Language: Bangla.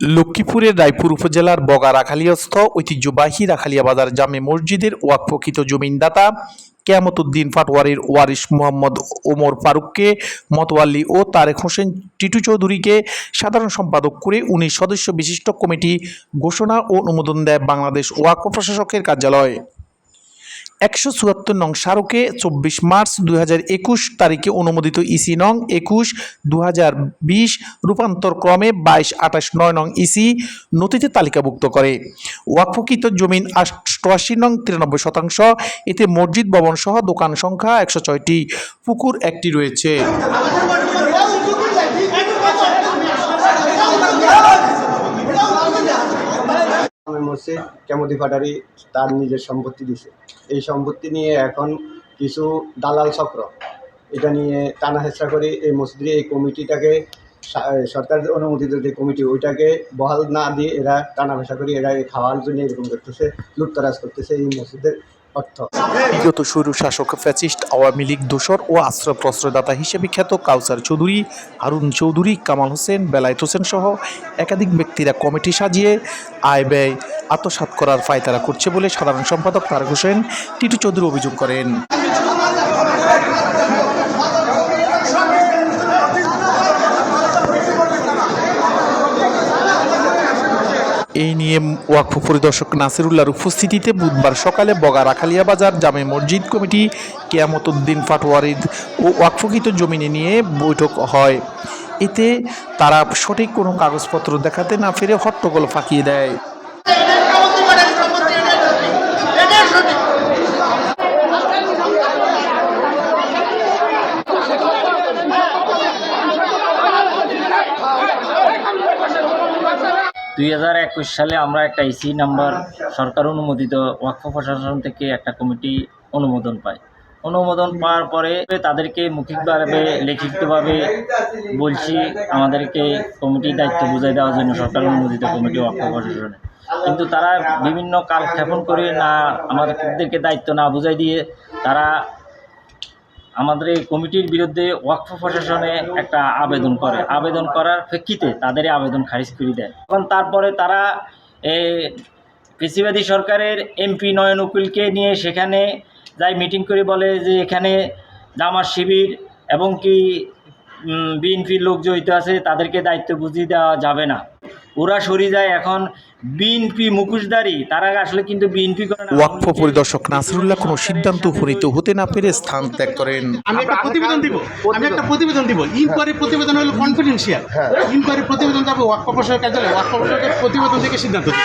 লক্ষ্মীপুরের রায়পুর উপজেলার বগা রাখালিয়াস্থ ঐতিহ্যবাহী রাখালিয়া বাজার জামে মসজিদের ওয়াকফকৃত জমিনদাতা কেয়ামতুদ্দিন ফাটওয়ারির ওয়ারিশ মোহাম্মদ ওমর ফারুককে, মতোয়াল্লি ও তারেক হোসেন টিটু চৌধুরীকে সাধারণ সম্পাদক করে উনিশ সদস্য বিশিষ্ট কমিটি ঘোষণা ও অনুমোদন দেয় বাংলাদেশ ওয়াকফ প্রশাসকের কার্যালয়। একশো চুয়াত্তর নং স্মারকে চব্বিশ মার্চ দু হাজার একুশ তারিখে অনুমোদিত ইসি নং একুশ দু রূপান্তর ক্রমে বাইশ আঠাশ নয় নং ইসি নথিতে তালিকাভুক্ত করে। ওয়াকফকৃত জমিন অষ্টআশি নং তিরানব্বই শতাংশ, এতে মসজিদ ভবন সহ দোকান সংখ্যা একশো ছয়টি, পুকুর একটি রয়েছে। আমি কেমদি ফাটারি তার নিজের সম্পত্তি দিছে। এই সম্পত্তি নিয়ে এখন কিছু দালাল চক্র। এটা নিয়ে টানা হেঁচড়া করে এই মসজিদে এই কমিটিটাকে সরকার অনুমোদিত যে কমিটি, ওইটাকে বহাল না দিয়ে এরা টানা ভেসা করে এরা এই খাওয়ার জন্য এরকম করতেছে লুপ্তরাজ করতেছে এই মসজিদের অর্থ। বিগত স্বৈর শাসক ফ্যাসিস্ট আওয়ামী লীগ দোসর ও আশ্রয় প্রশ্রয়দাতা হিসেবে খ্যাত কাউসার চৌধুরী, হারুন চৌধুরী, কামাল হোসেন, বেলায়েত হোসেন সহ একাধিক ব্যক্তিরা কমিটি সাজিয়ে আয় ব্যয় আত্মসাত করার ফায়তারা করছে বলে সাধারণ সম্পাদক তারক হোসেন, টিটু চৌধুরী অভিযোগ করেন। এই নিয়ে ওয়াকফ পরিদর্শক নাসিরুল্লাহর উপস্থিতিতে বুধবার সকালে বগা রাখালিয়া বাজার জামে মসজিদ কমিটি কেয়ামত উদ্দিন ফাটোয়ারিদ ও ওয়াকফকৃত জমিনে নিয়ে বৈঠক হয়। এতে তারা সঠিক কোনো কাগজপত্র দেখাতে না ফিরে হট্টগোল ফাঁকিয়ে দেয়। দুই হাজার একুশ সালে আমরা একটা ইসি নাম্বার সরকার অনুমোদিত ওয়াকফ প্রশাসন থেকে একটা কমিটি অনুমোদন পাই। অনুমোদন পাওয়ার পরে তাদেরকে মৌখিকভাবে, লিখিতভাবে বলছি, আমাদেরকে কমিটির দায়িত্ব বুঝাই দেওয়ার জন্য সরকার অনুমোদিত কমিটি ওয়াকফ প্রশাসনে। কিন্তু তারা বিভিন্ন কাল কালক্ষেপণ করে না, আমাদেরকে দায়িত্ব না বুঝাই দিয়ে তারা আমাদের এই কমিটির বিরুদ্ধে ওয়াকফ প্রশাসনে একটা আবেদন করে। আবেদন করার প্রেক্ষিতে তাদের আবেদন খারিজ করে দেয়। এবং তারপরে তারা কৃষিবাদী সরকারের এমপি নয়ন উকিলকে নিয়ে সেখানে যাই মিটিং করে বলে যে এখানে জামার শিবির এবং কি বিএনপির লোক জড়িত আছে, তাদেরকে দায়িত্ব বুঝিয়ে দেওয়া যাবে না। ওরা সরে যায় এখন বিএনপি মুখোশধারী তারা আসলে কিন্তু বিএনপি করে না। ওয়াকফ পরিদর্শক নাসিরুল্লাহ কোনো সিদ্ধান্ত উপনীত হতে না পেরে স্থান ত্যাগ করেন। আমি একটা প্রতিবেদন দিব। আমি একটা প্রতিবেদন দিব। ইনকোয়ারি প্রতিবেদন হলো কনফিডেন্সিয়াল ইনকোয়ারি প্রতিবেদন যাবে ওয়াকফ প্রশাসকের কার্যালয়ে। ওয়াকফ প্রশাসকের প্রতিবেদন থেকে সিদ্ধান্ত দিব